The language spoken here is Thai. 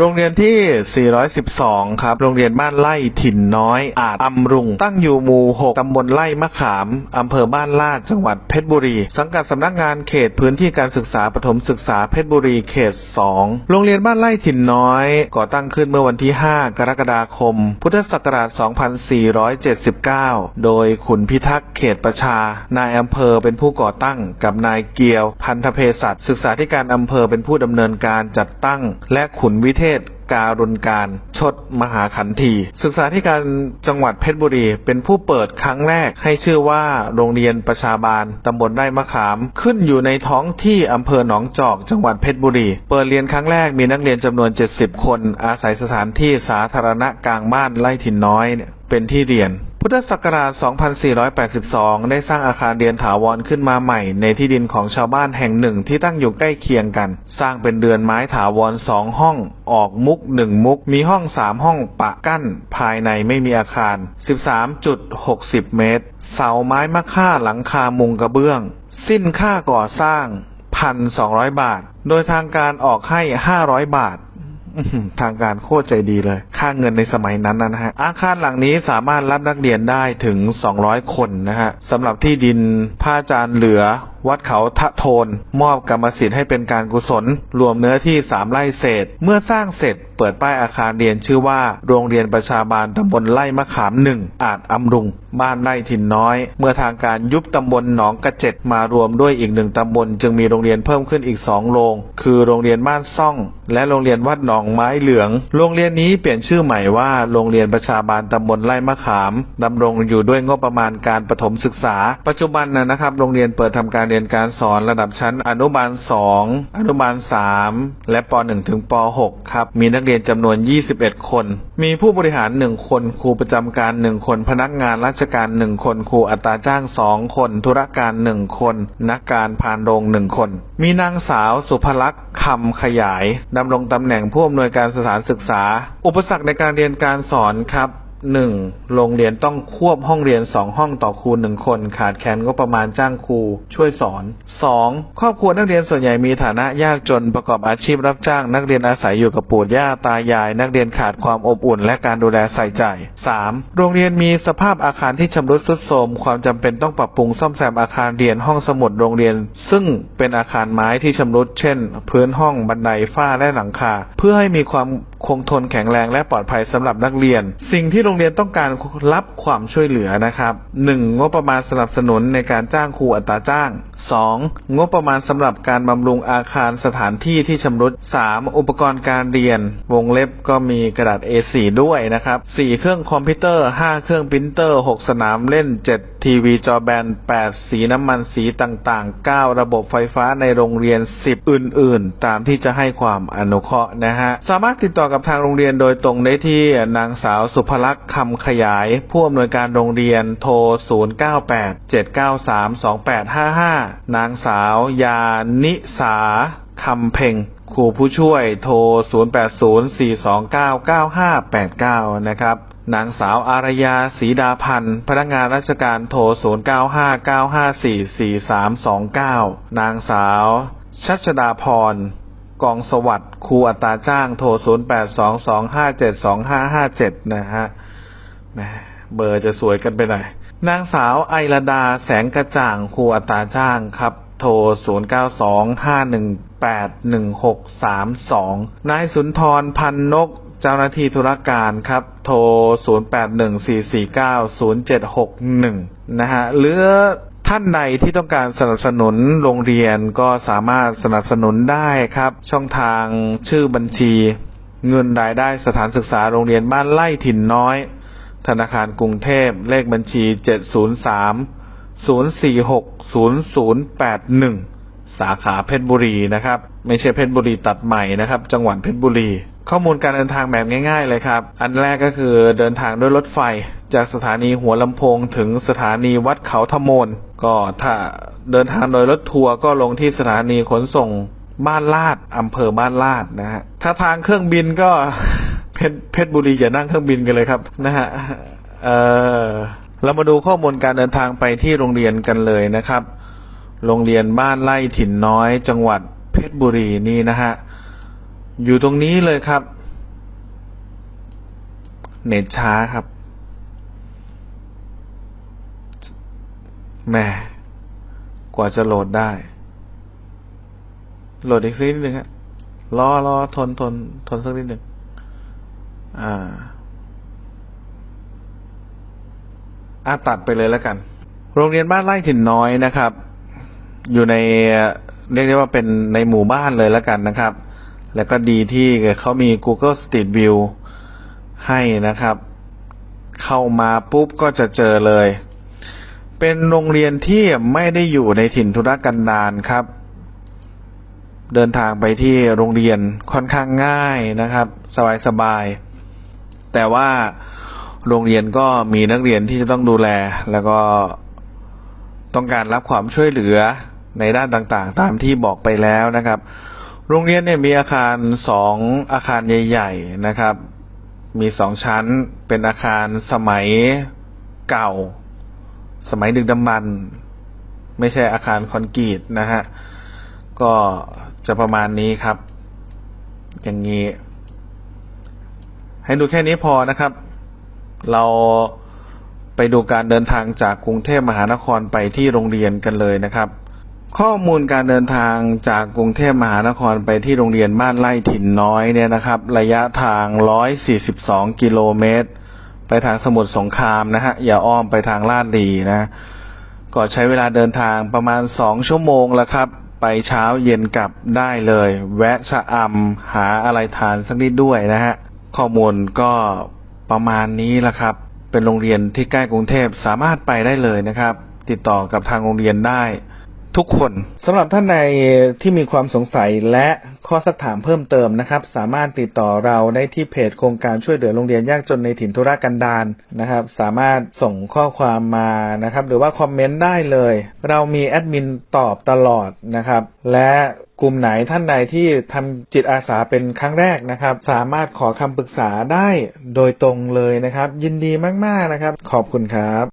โรงเรียนที่ 412 ครับ โรงเรียนบ้านไร่ถิ่นน้อย อาจอำรุง ตั้งอยู่หมู่ 6 ตำบลไร่มะขาม อำเภอบ้านลาด จังหวัดเพชรบุรี สังกัดสำนักงานเขตพื้นที่การศึกษาปฐมศึกษาเพชรบุรี เขต 2 โรงเรียนบ้านไร่ถิ่นน้อย ก่อตั้งขึ้นเมื่อวันที่ 5 กรกฎาคม พุทธศักราช 2479 โดยขุนพิทักษ์ เขตประชา นายอำเภอเป็นผู้ก่อตั้ง กับนายเกียว พันธเภสัชศึกษาธิการอำเภอเป็นผู้ดำเนินการจัดตั้ง และขุนวิเทศ การุณการ ชดมหาขันธีศึกษาธิการจังหวัดเพชรบุรี เป็นผู้เปิดครั้งแรกให้ชื่อว่า โรงเรียนประชาบาลตำบลไร่มะขาม ขึ้นอยู่ในท้องที่อำเภอหนองจอก จังหวัดเพชรบุรี เปิดเรียนครั้งแรกมีนักเรียนจำนวน 70 คน อาศัยสถานที่สาธารณะกลางบ้านไร่ถิ่นน้อยเนี่ย เป็นที่เรียน พุทธศักราช 2482 ได้สร้างอาคารเรียนถาวรขึ้นมาใหม่ ในที่ดินของชาวบ้านแห่งหนึ่งที่ตั้งอยู่ใกล้เคียงกัน สร้างเป็นเรือนไม้ถาวรสองห้อง ออกมุกหนึ่งมุก มีห้องสามห้องปะกั้น ภายในไม่มีอาคาร 13.60 เมตร เสาไม้มะค่าหลังคามุงกระเบื้อง สิ้นค่าก่อสร้าง 1,200 บาท โดยทางการออกให้ 500 บาท ทางการโคตรใจดีเลย ค่าเงินในสมัยนั้นนะฮะ อาคารหลังนี้สามารถรับนักเรียนได้ถึง 200 คนนะฮะสำหรับที่ดินผ้าจานเหลือ วัดเขาทะโทน มอบกรรมสิทธิ์ให้เป็นการกุศล รวมเนื้อที่3ไร่เศษ เมื่อสร้างเสร็จเปิดป้ายอาคารเรียนชื่อว่า โรงเรียนประชาบาลตำบลไร่มะขามหนึ่งอาจอำรุง บ้านไร่ถิ่นน้อย เมื่อทางการยุบตำบลหนองกระเจ็ดมารวมด้วยอีกหนึ่งตำบล จึงมีโรงเรียนเพิ่มขึ้นอีกสองโรง คือโรงเรียนบ้านซ่อง และโรงเรียนวัดหนองไม้เหลือง โรงเรียนนี้เปลี่ยนชื่อใหม่ว่าโรงเรียนประชาบาลตำบลไร่มะขามดำรงอยู่ด้วยงบประมาณการประถมศึกษา ปัจจุบันนะนะครับ โรงเรียนเปิดทำการเรียนการสอนระดับชั้นอนุบาล 2 อนุบาล 3 และป .1 ถึงป .6 ครับ มีนักเรียนจำนวน 21 คน มีผู้บริหาร 1 คน ครูประจำการ 1 คน พนักงานราชการ 1 คน ครูอัตราจ้าง 2 คน ธุรการ 1 คน นักการพานโรง1 คน มีนางสาวสุภลักษณ์คำขยายดำรงตำแหน่งผู้อำนวยการสถานศึกษา อุปสรรคในการเรียนการสอนครับ หนึ่งโรงเรียนต้องควบห้องเรียนสองห้องต่อครูหนึ่งคน ขาดแคลนก็ประมาณจ้างครูช่วยสอนสองครอบครัวนักเรียนส่วนใหญ่มีฐานะยากจนประกอบอาชีพรับจ้าง นักเรียนอาศัยอยู่กับปู่ย่าตายาย นักเรียนขาดความอบอุ่น และการดูแลใส่ใจสามโรงเรียนมีสภาพอาคารที่ชำรุดทรุดโทรมความจำเป็นต้องปรับปรุงซ่อมแซมอาคารเรียนห้องสมุดโรงเรียน ซึ่งเป็นอาคารไม้ที่ชำรุดเช่น พื้นห้องบันไดฝ้าและหลังคา เพื่อให้มีความ คงทนแข็งแรงและปลอดภัยสำหรับนักเรียน สิ่งที่โรงเรียนต้องการรับความช่วยเหลือนะครับ 1. งบประมาณสนับสนุนในการจ้างครูอัตราจ้าง 2. งบประมาณสำหรับการบำรุงอาคารสถานที่ที่ชำรุด 3. อุปกรณ์การเรียน วงเล็บก็มีกระดาษ A4 ด้วยนะครับ 4. เครื่องคอมพิวเตอร์ 5 เครื่องปรินเตอร์ 6 สนามเล่น 7 ทีวีจอแบน 8 สีน้ำมันสีต่างๆ 9 ระบบไฟฟ้าในโรงเรียน 10 อื่นๆ ตามที่จะให้ความอนุเคราะห์นะฮะ สามารถติดต่อกับทางโรงเรียนโดยตรงได้ที่นางสาวสุภลักษณ์คำขยาย ผู้อำนวยการโรงเรียนโทร 0987932855นางสาวยานิสาคำเพ่งครูผู้ช่วยโทร 0804299589 นะครับ นางสาวอารยาศรีดาพันธ์ พนักงานราชการโทร 0959544329 นางสาวชัชดาพร กองสวัสดิ์ครูอัตราจ้างโทร 0822572557 นะฮะแมเบอร์จะสวยกันไปหน่อย นางสาวไอระดาแสงกระจ่างครูอัตราจ้างครับ โทร 0925181632 นายสุนทรพันนก เจ้าหน้าที่ธุรการครับ โทร 0814490761 นะฮะ หรือท่านใดที่ต้องการสนับสนุนโรงเรียนก็สามารถสนับสนุนได้ครับ ช่องทางชื่อบัญชี เงินรายได้สถานศึกษาโรงเรียนบ้านไร่ถิ่นน้อย ธนาคารกรุงเทพ เลขบัญชี 703 046 0081 สาขาเพชรบุรีนะครับ ไม่ใช่เพชรบุรีตัดใหม่นะครับ จังหวัดเพชรบุรี ข้อมูลการเดินทางแบบง่าย ๆ เลยครับ อันแรกก็คือเดินทางด้วยรถไฟ จากสถานีหัวลำโพงถึงสถานีวัดเขาทมนก็ถ้าเดินทางโดยรถทัวร์ก็ลงที่สถานีขนส่งบ้านลาดอำเภอบ้านลาดนะฮะถ้าทางเครื่องบินก็ เพชรเพชรบุรีอย่านั่งเครื่องบินกันเลยครับ นะฮะเออเรามาดูข้อมูลการเดินทางไปที่โรงเรียนกันเลยนะครับ โรงเรียนบ้านไร่ถิ่นน้อย จังหวัดเพชรบุรีนี่นะฮะ อยู่ตรงนี้เลยครับ เน็ตช้าครับแหม่กว่าจะโหลดได้ โหลดอีกสักนิดหนึ่งฮะรอรอทนทนทนสักนิดหนึ่ง อ่าอาตัดไปเลยแล้วกัน โรงเรียนบ้านไร่ถิ่นน้อยนะครับ อยู่ในเรียกได้ว่าเป็นในหมู่บ้านเลยแล้วกันนะครับ แล้วก็ดีที่เขามี Google Street View ให้นะครับ เข้ามาปุ๊บก็จะเจอเลย เป็นโรงเรียนที่ไม่ได้อยู่ในถิ่นธุรกันดารครับ เดินทางไปที่โรงเรียนค่อนข้างง่ายนะครับ สบายๆ แต่ว่าโรงเรียนก็มีนักเรียนที่จะต้องดูแล แล้วก็ต้องการรับความช่วยเหลือในด้านต่างๆ ตามที่บอกไปแล้วนะครับ โรงเรียนเนี่ยมีอาคารสองอาคารใหญ่ ๆนะครับ มีสองชั้นเป็นอาคารสมัยเก่า สมัยดึกดำบรรพ์ไม่ใช่อาคารคอนกรีตนะฮะ ก็จะประมาณนี้ครับ อย่างนี้ ให้ดูแค่นี้พอนะครับ เราไปดูการเดินทางจากกรุงเทพมหานครไปที่โรงเรียนกันเลยนะครับ ข้อมูลการเดินทางจากกรุงเทพมหานครไปที่โรงเรียนบ้านไร่ถิ่นน้อยเนี่ยนะครับ ระยะทาง 142 กิโลเมตร ไปทางสมุทรสงครามนะฮะ อย่าอ้อมไปทางลาดลีนะ ก็ใช้เวลาเดินทางประมาณ 2 ชั่วโมงแล้วครับ ไปเช้าเย็นกลับได้เลย แวะชะอำหาอะไรทานสักนิดด้วยนะฮะ ข้อมูลก็ประมาณนี้ละครับ เป็นโรงเรียนที่ใกล้กรุงเทพสามารถไปได้เลยนะครับ ติดต่อกับทางโรงเรียนได้ทุกคนสำหรับท่านใดที่มีความสงสัยและข้อสักถามเพิ่มเติมนะครับ สามารถติดต่อเราได้ที่เพจโครงการช่วยเหลือโรงเรียนยากจนในถิ่นธุรกันดารนะครับ สามารถส่งข้อความมานะครับ หรือว่าคอมเมนต์ได้เลย เรามีแอดมินตอบตลอดนะครับ และ กลุ่มไหนท่านใดที่ทำจิตอาสาเป็นครั้งแรกนะครับ สามารถขอคำปรึกษาได้โดยตรงเลยนะครับ ยินดีมากๆนะครับ ขอบคุณครับ